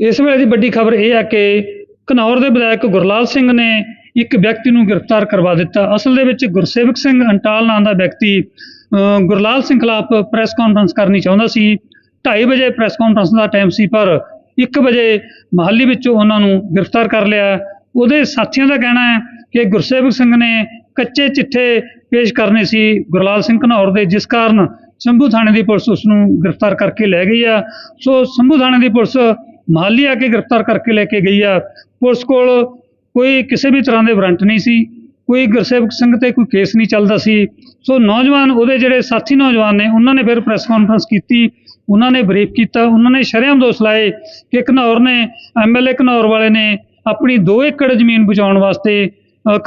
ਇਸ ਵੇਲੇ ਦੀ ਵੱਡੀ ਖਬਰ ਇਹ ਹੈ ਕਿ ਘਨੌਰ ਦੇ ਵਿਧਾਇਕ ਗੁਰਲਾਲ ਸਿੰਘ ਨੇ ਇੱਕ ਵਿਅਕਤੀ ਨੂੰ ਗ੍ਰਿਫਤਾਰ ਕਰਵਾ ਦਿੱਤਾ। ਅਸਲ ਦੇ ਵਿੱਚ ਗੁਰਸੇਵਕ ਸਿੰਘ ਅੰਟਾਲ ਨਾਂ ਦਾ ਵਿਅਕਤੀ ਗੁਰਲਾਲ ਸਿੰਘ ਖਿਲਾਫ ਪ੍ਰੈਸ ਕਾਨਫਰੰਸ ਕਰਨੀ ਚਾਹੁੰਦਾ ਸੀ। 2:30 ਵਜੇ ਪ੍ਰੈਸ ਕਾਨਫਰੰਸ ਦਾ ਟਾਈਮ ਸੀ, ਪਰ 1 ਵਜੇ ਮਹਾਲੀ ਵਿੱਚੋਂ ਉਹਨਾਂ ਨੂੰ ਗ੍ਰਿਫਤਾਰ ਕਰ ਲਿਆ। ਉਹਦੇ ਸਾਥੀਆਂ ਦਾ ਕਹਿਣਾ ਹੈ ਕਿ ਗੁਰਸੇਵਕ ਸਿੰਘ ਨੇ ਕੱਚੇ ਚਿੱਠੇ ਪੇਸ਼ ਕਰਨੇ ਸੀ ਗੁਰਲਾਲ ਸਿੰਘ ਘਨੌਰ ਦੇ, ਜਿਸ ਕਾਰਨ ਸੰਭੂ ਥਾਣੇ ਦੀ ਪੁਲਿਸ ਉਸ ਨੂੰ ਗ੍ਰਿਫਤਾਰ ਕਰਕੇ ਲੈ ਗਈ ਆ। ਸੋ ਸੰਭੂ ਥਾਣੇ ਦੀ ਪੁਲਿਸ ਮਹਾਲੀ ਆ ਕੇ ਗ੍ਰਿਫਤਾਰ ਕਰਕੇ ਲੈ ਕੇ ਗਈ ਆ। ਪੁਲਿਸ ਕੋਲ ਕੋਈ ਕਿਸੇ ਵੀ ਤਰ੍ਹਾਂ ਦੇ ਵਾਰੰਟ ਨਹੀਂ ਸੀ। ਕੋਈ ਗੁਰਸੇਵਕ ਸਿੰਘ ਤੇ ਕੋਈ ਕੇਸ ਨਹੀਂ ਚੱਲਦਾ ਸੀ। ਸੋ ਨੌਜਵਾਨ, ਉਹਦੇ ਜਿਹੜੇ ਸਾਥੀ ਨੌਜਵਾਨ ਨੇ, ਉਹਨਾਂ ਨੇ ਫਿਰ ਪ੍ਰੈਸ ਕਾਨਫਰੰਸ ਕੀਤੀ। ਉਹਨਾਂ ਨੇ ਬਰੀਫ ਕੀਤਾ। ਉਹਨਾਂ ਨੇ ਸ਼ਰੇਆਮ ਦੋਸ਼ ਲਾਏ ਕਿ ਘਨੌਰ ਨੇ ਐਮਐਲਏ ਘਨੌਰ ਵਾਲੇ ਨੇ ਆਪਣੀ 2 ਏਕੜ ਜ਼ਮੀਨ ਬਚਾਉਣ ਵਾਸਤੇ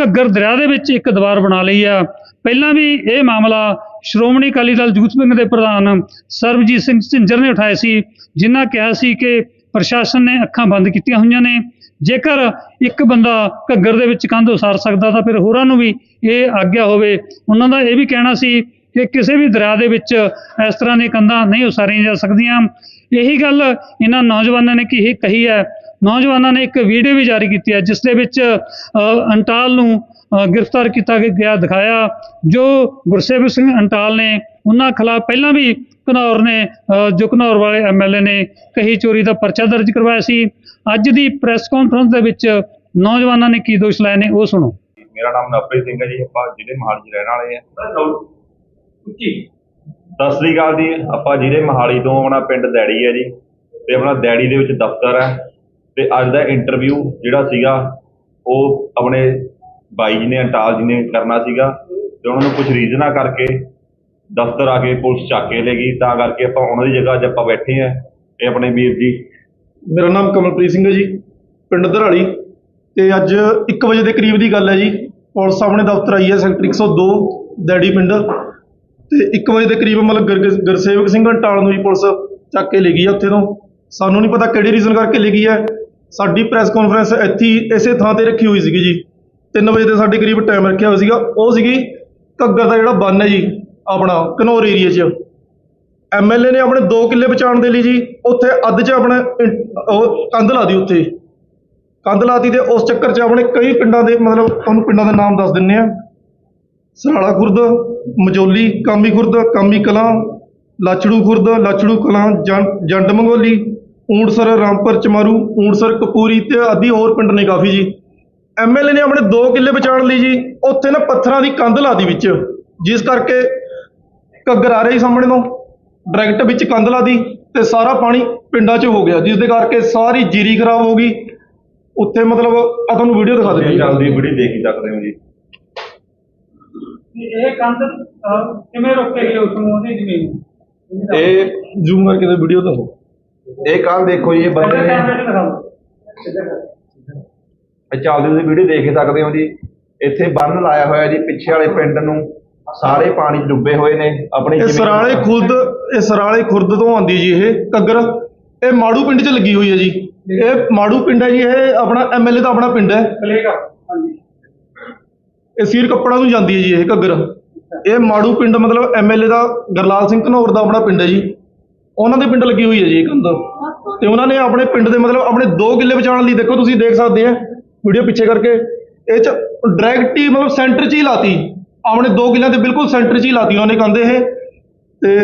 ਘੱਗਰ ਦਰਿਆ ਦੇ ਵਿੱਚ ਇੱਕ ਦੀਵਾਰ ਬਣਾ ਲਈ ਆ। ਪਹਿਲਾਂ ਵੀ ਇਹ ਮਾਮਲਾ ਸ਼੍ਰੋਮਣੀ ਅਕਾਲੀ ਦਲ ਯੂਥ ਵਿੰਗ ਦੇ ਪ੍ਰਧਾਨ ਸਰਬਜੀਤ ਸਿੰਘ ਝਿੰਜਰ ਨੇ ਉਠਾਇਆ ਸੀ, ਜਿਨ੍ਹਾਂ ਕਿਹਾ ਸੀ ਕਿ ਪ੍ਰਸ਼ਾਸਨ ਨੇ ਅੱਖਾਂ ਬੰਦ ਕੀਤੀਆਂ ਹੋਈਆਂ ਨੇ। ਜੇਕਰ ਇੱਕ ਬੰਦਾ ਘੱਗਰ ਦੇ ਵਿੱਚ ਕੰਧ ਉਸਾਰ ਸਕਦਾ ਤਾਂ ਫਿਰ ਹੋਰਾਂ ਨੂੰ ਵੀ ਇਹ ਆਗਿਆ ਹੋਵੇ। ਉਹਨਾਂ ਦਾ ਇਹ ਵੀ ਕਹਿਣਾ ਸੀ ਕਿ ਕਿਸੇ ਵੀ ਦਰਿਆ ਦੇ ਵਿੱਚ ਇਸ ਤਰ੍ਹਾਂ ਦੀਆਂ ਕੰਧਾਂ ਨਹੀਂ ਉਸਾਰੀਆਂ ਜਾ ਸਕਦੀਆਂ। ਇਹੀ ਗੱਲ ਇਹਨਾਂ ਨੌਜਵਾਨਾਂ ਨੇ ਕੀ ਕਹੀ ਹੈ। ਨੌਜਵਾਨਾਂ ਨੇ ਇੱਕ ਵੀਡੀਓ ਵੀ ਜਾਰੀ ਕੀਤੀ ਹੈ, ਜਿਸ ਦੇ ਵਿੱਚ ਅੰਟਾਲ ਨੂੰ ਗ੍ਰਿਫਤਾਰ ਕੀਤਾ ਗਿਆ- ਗਿਆ ਦਿਖਾਇਆ, ਜੋ ਗੁਰਸੇਵਕ ਸਿੰਘ ਅੰਟਾਲ ਨੇ ਉਹਨਾਂ ਖਿਲਾਫ ਪਹਿਲਾਂ ਵੀ ਘਨੌਰ ਨੇ ਜੋ ਘਨੌਰ ਵਾਲੇ ਐਮਐਲਏ ਨੇ ਕਹੀ ਚੋਰੀ ਦਾ ਪਰਚਾ ਦਰਜ ਕਰਵਾਇਆ ਸੀ। ਅੱਜ ਦੀ ਪ੍ਰੈਸ ਕਾਨਫਰੰਸ ਦੇ ਵਿੱਚ ਨੌਜਵਾਨਾਂ ਨੇ ਕੀ ਦੋਸ਼ ਲਾਏ ਨੇ ਉਹ ਸੁਣੋ। ਮੇਰਾ ਨਾਮ ਨਵਪ੍ਰੀਤ ਸਿੰਘ ਹੈ ਜੀ ਆਪਾਂ ਜ਼ਿਲ੍ਹੇ ਮੋਹਾਲੀ ਰਹਿਣ ਵਾਲੇ ਆ ਸਤਿ ਸ੍ਰੀ ਅਕਾਲ ਜੀ ਆਪਾਂ ਜ਼ਿਲ੍ਹੇ ਮੋਹਾਲੀ ਤੋਂ ਆਪਣਾ ਪਿੰਡ ਦੈੜੀ ਹੈ ਜੀ ਤੇ ਆਪਣਾ ਦੈੜੀ ਦੇ ਵਿੱਚ ਦਫ਼ਤਰ ਹੈ ਤੇ ਅੱਜ ਦਾ ਇੰਟਰਵਿਊ ਜਿਹੜਾ ਸੀਗਾ ਉਹ ਆਪਣੇ ਬਾਈ ਜੀ ਨੇ ਅੰਟਾਲ ਜੀ ਨੇ ਕਰਨਾ ਸੀਗਾ ਤੇ ਉਹਨਾਂ ਨੂੰ ਕੁਝ ਰੀਜ਼ਨਾਂ ਕਰਕੇ ਦਫ਼ਤਰ ਆ ਕੇ ਪੁਲਿਸ ਚੱਕ ਕੇ ਲੈ ਗਈ, ਤਾਂ ਕਰਕੇ ਆਪਾਂ ਉਹਨਾਂ ਦੀ ਜਗ੍ਹਾ ਅੱਜ ਆਪਾਂ ਬੈਠੇ ਆ ਇਹ ਆਪਣੇ ਵੀਰ ਜੀ। ਮੇਰਾ ਨਾਮ ਕਮਲਪ੍ਰੀਤ ਸਿੰਘ ਹੈ ਜੀ, ਪਿੰਡ ਦਰਾਲੀ ਤੇ ਅੱਜ 1 ਵਜੇ ਦੇ ਕਰੀਬ ਦੀ ਗੱਲ ਹੈ ਜੀ, ਪੁਲਿਸ ਸਾਹਮਣੇ ਦਫ਼ਤਰ ਆਈ ਹੈ, ਸੈਕਟਰ 102 ਦੈੜੀ ਪਿੰਡ। ਤੇ 1 ਵਜੇ ਦੇ ਕਰੀਬ ਮਤਲਬ ਗੁਰ- ਗੁਰਸੇਵਕ ਸਿੰਘ ਘੰਟਾਲ ਨੂੰ ਜੀ ਪੁਲਿਸ ਚੱਕ ਕੇ ਲੈ ਗਈ ਹੈ ਉੱਥੇ ਤੋਂ। ਸਾਨੂੰ ਨਹੀਂ ਪਤਾ ਕਿਹੜੇ ਰੀਜ਼ਨ ਕਰਕੇ ਲੈ ਗਈ ਹੈ। ਸਾਡੀ ਪ੍ਰੈਸ ਕਾਨਫਰੰਸ ਇੱਥੇ ਇਸੇ ਥਾਂ ਤੇ ਰੱਖੀ ਹੋਈ ਸੀਗੀ ਜੀ। 3 ਵਜੇ ਦੇ ਸਾਡੇ ਕਰੀਬ ਟਾਈਮ ਰੱਖਿਆ ਹੋਇਆ ਸੀਗਾ। ਉਹ ਸੀਗੀ ਘੱਗਰ ਦਾ ਜਿਹੜਾ ਬੰਨ ਹੈ ਜੀ। ਆਪਣਾ ਘਨੌਰ ਏਰੀਆ 'ਚ। ਐਮਐਲਏ ਨੇ ਆਪਣੇ 2 ਕਿੱਲੇ ਬਚਾਉਣ ਦੇ ਲਈ ਜੀ, ਉੱਥੇ ਅੱਧ 'ਚ ਆਪਣਾ ਉਹ ਕੰਧ ਲਾ ਦੀ ਉੱਥੇ। ਕੰਧ ਲਾਤੀ ਤੇ ਉਸ ਚੱਕਰ 'ਚ ਆਪਣੇ ਕਈ ਪਿੰਡਾਂ ਦੇ, ਮਤਲਬ ਤੁਹਾਨੂੰ ਪਿੰਡਾਂ ਦੇ ਨਾਮ ਦੱਸ ਦਿੰਨੇ ਆ। ਸਰਾਲਾ ਖੁਰਦ, ਮਜੋਲੀ, ਕਾਮੀ ਖੁਰਦ, ਕਾਮੀ ਕਲਾਂ ਲਾਚੜੂ ਖੁਰਦ ਲਾਚੜੂ ਕਲਾਂ, ਜੰ- ਜੰਡ ਮੰਗੋਲੀ, ਊਂਟਸਰ, ਰਾਮਪੁਰ, ਚਮਾਰੂ, ਊਂਟਸਰ, ਕਪੂਰੀ ਤੇ ਆਦਿ ਹੋਰ ਪਿੰਡ ਨੇ ਕਾਫੀ ਜੀ। ਐਮਐਲਏ ਨੇ ਆਪਣੇ 2 ਕਿੱਲੇ ਬਚਾਉਣ ਲਈ ਜੀ, ਉੱਥੇ ਨਾ ਪੱਥਰਾਂ ਦੀ ਕੰਧ ਲਾਦੀ ਵਿੱਚ। ਜਿਸ ਕਰਕੇ ਘੱਗਰ ਆ ਰਹੀ ਸਾਹਮਣੇ ਤੋਂ ਡਾਇਰੈਕਟ ਵਿੱਚ ਕੰਧ ਲਾਦੀ ਤੇ ਸਾਰਾ ਪਾਣੀ ਪਿੰਡਾਂ 'ਚ ਹੋ ਗਿਆ ਜਿਸ ਦੇ ਕਰਕੇ ਸਾਰੀ ਜੀਰੀ ਖਰਾਬ ਹੋ ਗਈ। ਉੱਥੇ ਮਤਲਬ ਆ ਤੁਹਾਨੂੰ ਵੀਡੀਓ ਦਿਖਾ ਦਿੰਦੀ ਚੱਲਦੀ ਵੀਡੀਓ ਦੇਖ ਹੀ ਸਕਦੇ ਹੋ ਜੀ। ਇਹ ਕੰਧ ਕਿਵੇਂ ਰੋਕੇ ਗਏ ਉਸ ਨੂੰ ਉਹਦੀ ਜ਼ਮੀਨ? ਇਹ ਜ਼ੂਮ ਕਰਕੇ ਤੇ ਵੀਡੀਓ ਦਿਖਾਓ। ਇਹ ਕੱਲ ਦੇਖੋ ਜੀ ਇਹ ਬੰਦੇ ਨੇ ਇਹ ਚੱਲਦੀ ਤੁਸੀਂ ਵੀਡੀਓ ਦੇਖ ਹੀ ਸਕਦੇ ਹੋ ਜੀ। ਇੱਥੇ ਬੰਨ ਲਾਇਆ ਹੋਇਆ ਜੀ ਪਿੱਛੇ ਵਾਲੇ ਪਿੰਡ ਨੂੰ। ਸਾਰੇ ਪਾਣੀ 'ਚ ਡੁੱਬੇ ਹੋਏ ਨੇ ਆਪਣੀ ਇਹ ਜ਼ਮੀਨ- ਸਰਾਲੇ ਖੁਰਦ ਇਹ ਸਰਾਲੇ ਖੁਰਦ ਤੋਂ ਆਉਂਦੀ ਜੀ ਇਹ ਘੱਗਰ। ਇਹ ਮਾੜੂ ਪਿੰਡ 'ਚ ਲੱਗੀ ਹੋਈ ਹੈ ਜੀ। ਇਹ ਮਾੜੂ ਪਿੰਡ ਹੈ ਜੀ ਇਹ ਆਪਣਾ ਐਮਐਲਏ ਦਾ ਆਪਣਾ ਪਿੰਡ ਹੈ। ਚਲੇਗਾ ਹਾਂਜੀ। ਇਹ ਸੀਰ ਕੱਪੜਾ ਨੂੰ ਜਾਂਦੀ ਹੈ ਜੀ ਇਹ ਘੱਗਰ। ਇਹ ਮਾੜੂ ਪਿੰਡ ਮਤਲਬ ਐਮਐਲਏ ਦਾ ਗਰਲਾਲ ਸਿੰਘ ਘਨੌਰ ਦਾ ਆਪਣਾ ਪਿੰਡ ਹੈ ਜੀ। ਉਹਨਾਂ ਦੇ ਪਿੰਡ ਲੱਗੀ ਹੋਈ ਹੈ ਜੀ ਇਹ ਕੰਧ ਤੇ ਉਹਨਾਂ ਨੇ ਆਪਣੇ ਪਿੰਡ ਦੇ ਮਤਲਬ ਆਪਣੇ 2 ਕਿੱਲੇ ਬਚਾਉਣ ਲਈ ਦੇਖੋ ਤੁਸੀਂ ਦੇਖ ਸਕਦੇ ਆ ਵੀਡੀਓ ਪਿੱਛੇ ਕਰਕੇ। ਇਹ ਚ ਡਾਇਰੈਕਟ ਹੀ ਮਤਲਬ ਸੈਂਟਰ 'ਚ ਹੀ ਲਾਤੀ। ਆਪਣੇ 2 ਕਿੱਲਿਆਂ ਦੇ ਬਿਲਕੁਲ ਸੈਂਟਰ 'ਚ ਹੀ ਲਾਤੀ ਉਹਨਾਂ ਨੇ ਕੰਧ ਇਹ। ਤੇ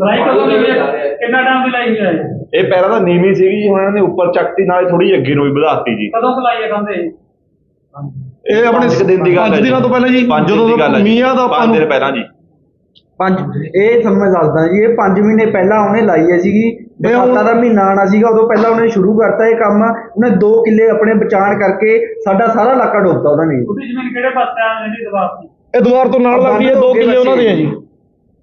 ਲੜਾਈ ਕਦੋਂ ਦੀ ਹੈ? ਕਿੰਨਾ ਟਾਈਮ ਦੀ ਹੋਈ? ਹੈ ਇਹ ਪਹਿਲਾਂ ਤਾਂ ਨੀਵੀਂ ਸੀਗੀ ਜੀ ਹੁਣ ਇਹਨਾਂ ਨੇ ਉੱਪਰ ਚੱਕਤੀ ਨਾਲੇ ਥੋੜੀ ਅੱਗੇ ਨੂੰ ਵੀ ਵਧਾਤੀ ਜੀ। ਕਦੋਂ ਖਲਾਈ ਹੈ ਕੰਦੇ ਇਹ? ਆਪਣੇ ਪੰਜ ਕੁ ਦਿਨ ਦੀ ਗੱਲ ਪੰਜ ਹੈ ਜੀ। ਦਿਨਾਂ ਤੋਂ ਪਹਿਲਾਂ ਜੀ। ਪੰਜ ਦਿਨ ਦੀ ਗੱਲ ਹੈ ਜੀ। ਮੀਆਂ ਦਾ ਪੰਜ ਦਿਨ ਪਹਿਲਾਂ ਜੀ। ਪੰਜ ਇਹ ਤੁਹਾਨੂੰ ਮੈਂ ਦੱਸਦਾ ਜੀ ਇਹ 5 ਮਹੀਨੇ ਪਹਿਲਾਂ ਉਹਨੇ ਲਾਈ ਹੈ ਸੀਗੀ। ਬਰਸਾਤਾਂ ਦਾ ਮਹੀਨਾ ਆਣਾ ਸੀਗਾ ਉਦੋਂ ਪਹਿਲਾਂ ਉਹਨੇ ਸ਼ੁਰੂ ਕਰਤਾ ਇਹ ਕੰਮ। ਉਹਨੇ 2 ਕਿੱਲੇ ਆਪਣੇ ਬਚਾਣ ਕਰਕੇ ਸਾਡਾ ਸਾਰਾ ਇਲਾਕਾ ਡੋਬਤਾ ਉਹਨਾਂ ਨੇ ਉਹਦੀ ਜ਼ਮੀਨ ਕਿਹੜੇ ਪਾਸੇ ਆ? ਜਿਹੜੀ ਦਬਾਅ ਸੀ ਇਹ ਦੁਆਰ ਤੋਂ ਨਾਲ ਲੱਗਦੀ ਹੈ 2 ਕਿੱਲੇ ਉਹਨਾਂ ਦੇ ਆ ਜੀ।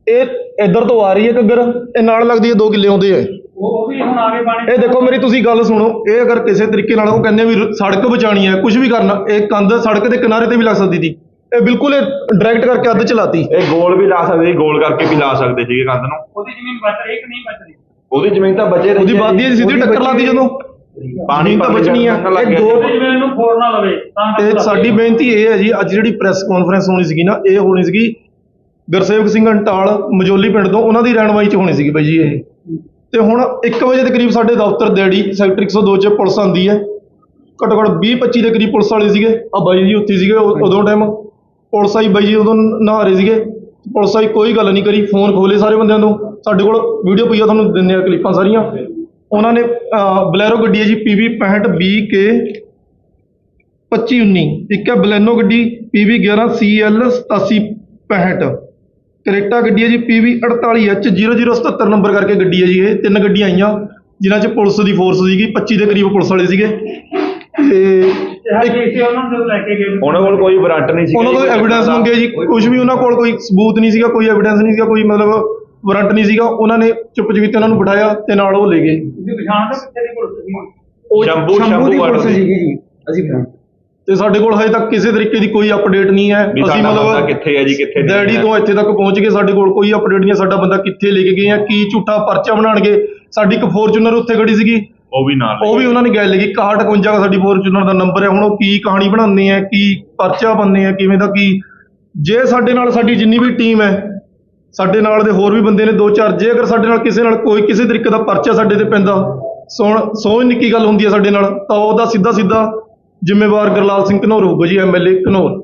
ਇਹ ਇੱਧਰ ਤੋਂ ਆ ਰਹੀ ਹੈ ਘੱਗਰ ਇਹ ਨਾਲ ਲੱਗਦੀ ਹੈ 2 ਕਿੱਲੇ ਆਉਂਦੇ ਆ। ਉਹ ਉਹ ਵੀ ਹੁਣ ਆਗੇ ਪਾਣੀ ਇਹ ਦੇਖੋ ਮੇਰੀ ਤੁਸੀਂ ਗੱਲ ਸੁਣੋ ਇਹ ਅਗਰ ਕਿਸੇ ਤਰੀਕੇ ਨਾਲ ਉਹ ਕਹਿੰਦੇ ਵੀ ਸੜਕ ਬਚਾਣੀ ਹੈ ਕੁਝ ਵੀ ਕਰਨਾ ਇਹ ਕੰਧ ਸੜਕ ਦੇ ਕਿਨਾਰੇ ਤੇ ਵੀ ਲੱਗ ਸਕਦੀ ਸੀ। ਇਹ ਬਿਲਕੁਲ ਡਾਇਰੈਕਟ ਕਰਕੇ ਅੱਧ ਚਲਾਤੀ। ਇਹ ਗੋਲ ਵੀ ਲਾ ਸਕਦੇ ਸੀ ਗੋਲ ਕਰਕੇ ਵੀ ਲਾ ਸਕਦੇ ਸੀਗੇ ਕੰਧ ਨੂੰ। ਉਹਦੀ ਜ਼ਮੀਨ ਬਚ ਰਹੀ ਕਿ ਨਹੀਂ ਬਚ ਰਹੀ? ਉਹਦੀ ਜ਼ਮੀਨ ਤਾਂ ਬਚੇ ਰਹੀ ਉਹਦੀ ਬਾਦੀ ਜੀ। ਸਿੱਧੀ ਟੱਕਰ ਲਾਤੀ ਜਦੋਂ। ਪਾਣੀ ਤਾਂ ਬਚਣੀ ਆ। ਇਹ ਦੋ ਉਹਦੀ ਜ਼ਮੀਨ ਨੂੰ ਲਵੇ ਤਾਂ ਤੇ ਸਾਡੀ ਬੇਨਤੀ ਇਹ ਹੈ ਜੀ ਅੱਜ ਜਿਹੜੀ ਪ੍ਰੈਸ ਕਾਨਫਰੰਸ ਹੋਣੀ ਸੀਗੀ ਨਾ ਇਹ ਹੋਣੀ ਸੀਗੀ ਗੁਰਸੇਵਕ ਸਿੰਘ ਅੰਟਾਲ ਮਜੋਲੀ ਪਿੰਡ ਤੋਂ ਉਹਨਾਂ ਦੀ ਰਹਿਨਮਾਈ ਚ ਹੋਣੀ ਸੀਗੀ ਬਾਈ ਜੀ ਇਹ। ਤੇ ਹੁਣ 1 ਵਜੇ ਦੇ ਕਰੀਬ ਸਾਡੇ ਦਫ਼ਤਰ ਦੇੜੀ ਸੈਕਟਰ 102 'ਚ ਪੁਲਿਸ ਆਂਦੀ ਹੈ। ਘੱਟੋ ਘੱਟ 20 25 ਦੇ ਕਰੀਬ ਪੁਲਿਸ ਵਾਲੇ ਸੀਗੇ। ਆ ਬਾਈ ਜੀ ਉੱਥੇ ਸੀਗੇ ਉਦੋਂ ਟਾਈਮ ਪੁਲਿਸ ਆਈ ਬਾਈ ਜੀ ਉਦੋਂ ਨਹਾ ਰਹੇ ਸੀਗੇ। ਪੁਲਿਸ ਆਈ ਕੋਈ ਗੱਲ ਨਹੀਂ ਕਰੀ ਫੋਨ ਖੋਲੇ ਸਾਰੇ ਬੰਦਿਆਂ ਤੋਂ। ਸਾਡੇ ਕੋਲ ਵੀਡੀਓ ਪਈ ਆ ਤੁਹਾਨੂੰ ਦਿੰਦੇ ਆ ਕਲਿੱਪਾਂ ਸਾਰੀਆਂ। ਉਹਨਾਂ ਨੇ ਬਲੈਰੋ ਗੱਡੀ ਹੈ ਜੀ PV 65 BK 2519 ਇੱਕ ਹੈ ਬਲੈਨੋ ਗੱਡੀ PV 11 CL 8765 ਕਰੇਟਾ ਗੱਡੀ ਹੈ ਜੀ PV 48H 0077 ਨੰਬਰ ਕਰਕੇ ਗੱਡੀ ਹੈ ਜੀ ਇਹ। ਤਿੰਨ ਗੱਡੀਆਂ ਆਈਆਂ ਜਿਨ੍ਹਾਂ 'ਚ ਪੁਲਿਸ ਦੀ ਫੋਰਸ ਸੀਗੀ 25 ਦੇ ਕਰੀਬ ਪੁਲਿਸ ਵਾਲੇ ਸੀਗੇ। ਤੇ ਉਹਨਾਂ ਕੋਲ ਕੋਈ ਵਾਰੰਟ ਨਹੀਂ ਸੀ ਉਹਨਾਂ ਕੋਲ ਐਵੀਡੈਂਸ ਮੰਗੇ ਜੀ ਕੁਝ ਵੀ ਉਹਨਾਂ ਕੋਲ ਕੋਈ ਸਬੂਤ ਨਹੀਂ ਸੀਗਾ ਕੋਈ ਐਵੀਡੈਂਸ ਨਹੀਂ ਸੀਗਾ ਕੋਈ ਮਤਲਬ ਵਾਰੰਟ ਨਹੀਂ ਸੀਗਾ ਉਹਨਾਂ ਨੇ ਚੁੱਪ ਚੁਪੀਤੇ ਉਹਨਾਂ ਨੂੰ ਬਿਠਾਇਆ ਤੇ ਨਾਲ ਉਹ ਲੈ ਗਏ। ਤੁਸੀਂ ਪਛਾਣ ਦੇ ਕਿੱਥੇ ਦੀ ਪੁਲਿਸ ਸੀ ਉਹ ਸ਼ੰਭੂ ਸ਼ੰਭੂ ਦੀ ਸ਼ੰਭੂ ਪੁਲਿਸ ਵਾਲਾ ਸੀਗੀ ਜੀ ਅਸੀਂ ਤੇ ਸਾਡੇ ਕੋਲ ਹਜੇ ਤੱਕ ਕਿਸੇ ਤਰੀਕੇ ਦੀ ਕੋਈ ਅਪਡੇਟ ਨਹੀਂ ਹੈ। ਵੀ ਸਾਡਾ ਬੰਦਾ ਕਿੱਥੇ ਹੈ ਜੀ ਕਿੱਥੇ ਨਹੀਂ ਡੈਡੀ ਹੈ। ਤੋਂ ਇੱਥੇ ਤੱਕ ਪਹੁੰਚ ਗਏ ਸਾਡੇ ਕੋਲ ਕੋਈ ਅਪਡੇਟ ਨਹੀਂ ਹੈ ਸਾਡਾ ਬੰਦਾ ਕਿੱਥੇ ਲੈ ਕੇ ਗਏ ਆ ਕੀ ਝੂਠਾ ਪਰਚਾ ਬਣਾਉਣਗੇ। ਸਾਡੀ ਇੱਕ ਫੋਰਚੂਨਰ ਉੱਥੇ ਖੜੀ ਸੀਗੀ। ਉਹ ਵੀ ਨਾਲ ਉਹ ਵੀ ਉਹਨਾਂ ਨੇ ਗੱਲ ਲਿਖੀ 6151 ਦਾ ਸਾਡੀ ਫੋਰਚੂਨਰ ਦਾ ਨੰਬਰ ਹੈ ਹੁਣ ਉਹ ਕੀ ਕਹਾਣੀ ਬਣਾਉਂਦੇ ਆ ਕੀ ਪਰਚਾ ਬੰਦੇ ਆ ਕਿਵੇਂ ਦਾ ਕੀ। ਜੇ ਸਾਡੇ ਨਾਲ ਸਾਡੀ ਜਿੰਨੀ ਵੀ ਟੀਮ ਹੈ ਸਾਡੇ ਨਾਲ ਦੇ ਹੋਰ ਵੀ ਬੰਦੇ ਨੇ ਦੋ ਚਾਰ ਜੇ ਅਗਰ ਸਾਡੇ ਨਾਲ ਕਿਸੇ ਨਾਲ ਕੋਈ ਕਿਸੇ ਤਰੀਕੇ ਦਾ ਪਰਚਾ ਸਾਡੇ ਤੇ ਪੈਂਦਾ ਸੋਣ ਸੋਹ ਨਿੱਕੀ ਗੱਲ ਹੁੰਦੀ ਹੈ ਸਾਡੇ ਨਾਲ ਤਾਂ ਉਹਦਾ ਸਿੱਧਾ ਸਿੱਧਾ ਜ਼ਿੰਮੇਵਾਰ ਗਰਲਾਲ ਸਿੰਘ ਘਨੌਰ ਹੋਊਗਾ ਜੀ ਐਮਐਲਏ ਘਨੌਰ।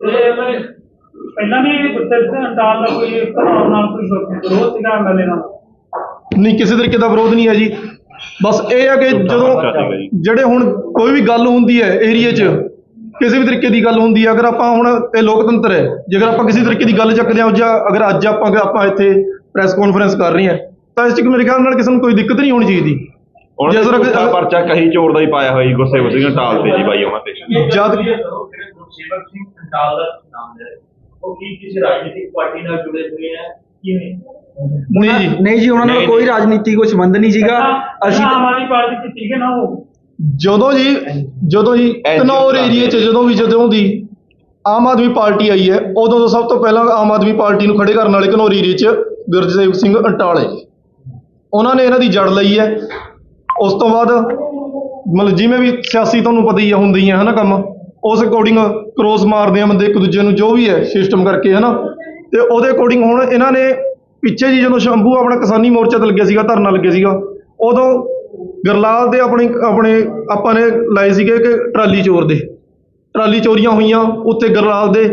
ਪਹਿਲਾਂ ਵੀ ਗੁਰਸੇਵ ਸਿੰਘ ਅੰਟਾਲ ਦਾ ਕੋਈ ਘਰੋਂ ਨਾਲ ਕੋਈ ਵਿਰੋਧ ਸੀਗਾ ਐਮਐਲਏ ਨਾਲ? ਨਹੀਂ ਕਿਸੇ ਤਰੀਕੇ ਦਾ ਵਿਰੋਧ ਨਹੀਂ ਹੈ ਜੀ। ਬਸ ਇਹ ਹੈ ਕਿ। ਜਦੋਂ ਜਿਹੜੇ ਹੁਣ ਕੋਈ ਵੀ ਗੱਲ ਹੁੰਦੀ ਹੈ ਏਰੀਏ 'ਚ ਕਿਸੇ ਵੀ ਤਰੀਕੇ ਦੀ ਗੱਲ ਹੁੰਦੀ ਹੈ ਅਗਰ ਆਪਾਂ ਹੁਣ ਇਹ ਲੋਕਤੰਤਰ ਹੈ ਜੇਕਰ ਆਪਾਂ ਕਿਸੇ ਤਰੀਕੇ ਦੀ ਗੱਲ ਚੱਕਦੇ ਹਾਂ ਜਾਂ ਅਗਰ ਅੱਜ ਆਪਾਂ ਆਪਾਂ ਇੱਥੇ ਪ੍ਰੈਸ ਕਾਨਫਰੰਸ ਕਰ ਰਹੇ ਹਾਂ ਤਾਂ ਇਸ 'ਚ ਮੇਰੇ ਖਿਆਲ ਨਾਲ ਕਿਸੇ ਨੂੰ ਕੋਈ ਦਿੱਕਤ ਨਹੀਂ ਹੋਣੀ ਚਾਹੀਦੀ। ਜੇ ਨੇ ਝੂਠਾ ਪਰਚਾ ਕਹੀ ਚੋਰ ਦਾ ਹੀ ਪਾਇਆ ਹੋਇਆ ਜੀ ਗੁਰਸੇਵਕ ਸਿੰਘ ਟਾਲ ਤੇ ਜੀ ਬਾਈ ਉਹਨਾਂ ਤੇ। ਜਦ ਗੁਰਸੇਵਕ ਸਿੰਘ ਅੰਟਾਲ ਦਾ ਨਾਮ ਹੈ? ਉਹ ਕੀ ਕਿਸੇ ਰਾਜਨੀਤਿਕ ਪਾਰਟੀ ਨਾਲ ਜੁੜੇ ਹੋਏ ਹੈ? ਕਿਵੇਂ? ਨਹੀਂ ਜੀ। ਨਹੀਂ ਜੀ ਉਹਨਾਂ ਨਾਲ ਕੋਈ। ਰਾਜਨੀਤੀ ਕੋਈ ਸੰਬੰਧ ਨਹੀਂ ਸੀਗਾ। ਅਸੀਂ ਆਮ ਆਦਮੀ ਪਾਰਟੀ ਚ ਸੀਗੇ ਨਾ ਉਹ? ਜਦੋਂ ਜੀ ਜਦੋਂ ਜੀ ਘਨੌਰ ਏਰੀਏ 'ਚ ਜਦੋਂ ਵੀ ਜਦੋਂ ਦੀ ਆਮ ਆਦਮੀ ਪਾਰਟੀ ਆਈ ਹੈ ਉਦੋਂ ਤੋਂ ਸਭ ਤੋਂ ਪਹਿਲਾਂ ਆਮ ਆਦਮੀ ਪਾਰਟੀ ਨੂੰ ਖੜੇ ਕਰਨ ਵਾਲੇ ਘਨੌਰ ਏਰੀਏ 'ਚ ਗੁਰਜੇਵ ਸਿੰਘ ਅੰਟਾਲੇ। ਉਹਨਾਂ ਨੇ ਇਹਨਾਂ ਦੀ ਜੜ ਲਈ ਹੈ। ਉਸ ਤੋਂ ਬਾਅਦ ਮਤਲਬ ਜਿਵੇਂ ਵੀ ਸਿਆਸੀ ਤੁਹਾਨੂੰ ਪਤਾ ਹੀ ਹੁੰਦੀ ਹੈ ਹਨਾ ਕੰਮ ਉਸ ਅਕੋਰਡਿੰਗ ਕ੍ਰੋਸ ਮਾਰਦੇ ਆ ਬੰਦੇ ਇੱਕ ਦੂਜੇ ਨੂੰ ਜੋ ਵੀ ਹੈ ਸਿਸਟਮ ਕਰਕੇ ਹਨਾ। ਤੇ ਉਹਦੇ ਅਕੋਰਡਿੰਗ ਹੁਣ ਇਹਨਾਂ ਨੇ ਪਿੱਛੇ ਜੀ ਜਦੋਂ ਸ਼ੰਭੂ ਆਪਣਾ ਕਿਸਾਨੀ ਮੋਰਚਾ ਤੇ ਲੱਗਿਆ ਸੀਗਾ ਧਰਨਾ ਲੱਗਿਆ ਸੀਗਾ ਉਦੋਂ ਗਰਲਾਲ ਦੇ ਆਪਣੇ ਆਪਣੇ ਆਪਾਂ ਨੇ ਲਾਏ ਸੀਗੇ ਕਿ ਟਰਾਲੀ ਚੋਰ ਦੇ। ਟਰਾਲੀ ਚੋਰੀਆਂ ਹੋਈਆਂ, ਉੱਥੇ ਗਰਲਾਲ ਦੇ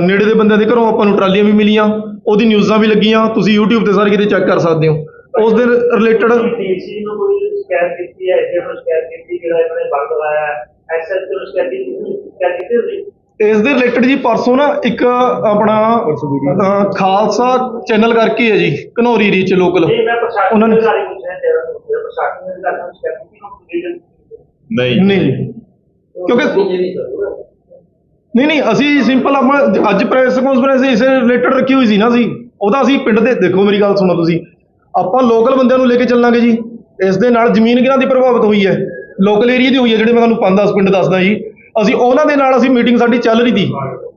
ਨੇੜੇ ਦੇ ਬੰਦਿਆਂ ਦੇ ਘਰੋਂ ਆਪਾਂ ਨੂੰ ਟਰਾਲੀਆਂ ਵੀ ਮਿਲੀਆਂ, ਉਹਦੀ ਨਿਊਜ਼ਾਂ ਵੀ ਲੱਗੀਆਂ, ਤੁਸੀਂ YouTube ਤੇ ਸਾਰੇ ਕਿਤੇ ਚੈੱਕ ਕਰ ਸਕਦੇ ਹੋ। ਉਸ ਦੇ ਰਿਲੇਟਡ ਡੀਸੀ ਨੂੰ ਕੋਈ ਸ਼ਿਕਾਇਤ ਕੀਤੀ ਹੈ ਐਸਐਮ ਨੂੰ ਸ਼ਿਕਾਇਤ ਕੀਤੀ, ਜਿਹੜਾ ਇਹਨਾਂ ਬੰਦ ਲਾਇਆ ਐਸਐਸ ਨੂੰ ਸ਼ਿਕਾਇਤ ਕੀਤੀ ਸ਼ਿਕਾਇਤ ਕੀਤੀ ਇਸ ਦੇ ਰਿਲੇਟਡ ਜੀ ਪਰਸੋਂ ਨਾ ਇੱਕ ਆਪਣਾ ਅ, ਖਾਲਸਾ ਚੈਨਲ ਕਰਕੇ ਹੈ ਜੀ ਘਨੌਰੀ ਏਰੀਏ ਚ ਲੋਕਲ ਇਹ ਮੈਂ ਪ੍ਰਸ਼ਾਸਨ ਉਹਨਾਂ ਨੇ ਤੇਰਾ ਪ੍ਰਸ਼ਾਸਨ ਨਹੀਂ ਨਹੀਂ। ਕਿਉਂਕਿ ਨਹੀਂ ਨਹੀਂ ਅਸੀਂ ਸਿੰਪਲ ਆਪਾਂ ਅੱਜ ਪ੍ਰੈਸ ਕਾਨਫਰੰਸ ਇਸੇ ਰਿਲੇਟਡ ਰੱਖੀ ਹੋਈ ਸੀ ਨਾ ਅਸੀਂ ਉਹਦਾ ਅਸੀਂ ਪਿੰਡ ਦੇ ਦੇਖੋ ਮੇਰੀ ਗੱਲ ਸੁਣੋ ਤੁਸੀਂ। ਆਪਾਂ ਲੋਕਲ ਬੰਦਿਆਂ ਨੂੰ ਲੈ ਕੇ ਚੱਲਾਂਗੇ ਜੀ। ਇਸ ਦੇ ਨਾਲ ਜ਼ਮੀਨ ਕਿਹਨਾਂ ਦੀ ਪ੍ਰਭਾਵਿਤ ਹੋਈ ਹੈ। ਲੋਕਲ ਏਰੀਆ ਦੀ ਹੋਈ ਹੈ ਜਿਹੜੇ ਮੈਂ ਤੁਹਾਨੂੰ ਪੰਜ ਦਸ ਪਿੰਡ ਦੱਸਦਾ ਜੀ। ਅਸੀਂ ਉਹਨਾਂ ਦੇ ਨਾਲ ਅਸੀਂ ਮੀਟਿੰਗ ਸਾਡੀ ਚੱਲ ਰਹੀ ਸੀ